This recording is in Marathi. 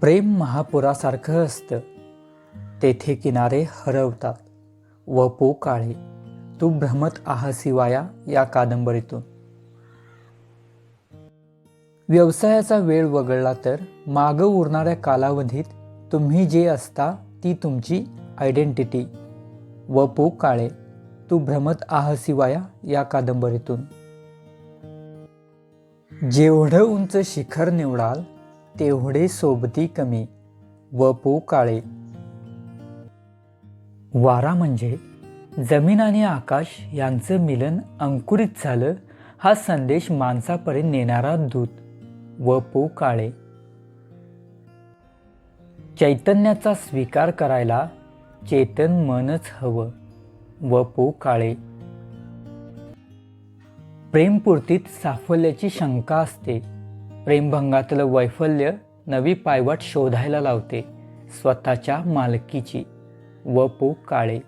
प्रेम महापुरासारखं असतं. तेथे किनारे हरवतात व पो काळे तू भ्रमत आहासिवाया या कादंबरीतून. व्यवसायाचा वेळ वगळला तर मागं उरणाऱ्या कालावधीत तुम्ही जे असता ती तुमची आयडेंटिटी व पो काळे तू भ्रमत आहासिवाया या कादंबरीतून. जेवढं उंच शिखर निवडाल तेवढे सोबती कमी व पो काळे. वारा म्हणजे जमीन आणि आकाश यांचं मिलन अंकुरित झालं हा संदेश माणसापर्यंत नेणारा दूत व पो काळे. चैतन्याचा स्वीकार करायला चेतन मनच हवं व पो काळे. प्रेमपूर्तीत साफल्याची शंका असते प्रेमभंगातलं वैफल्य नवी पायवाट शोधायला लावते स्वतःच्या मालकीची. व पो काळे.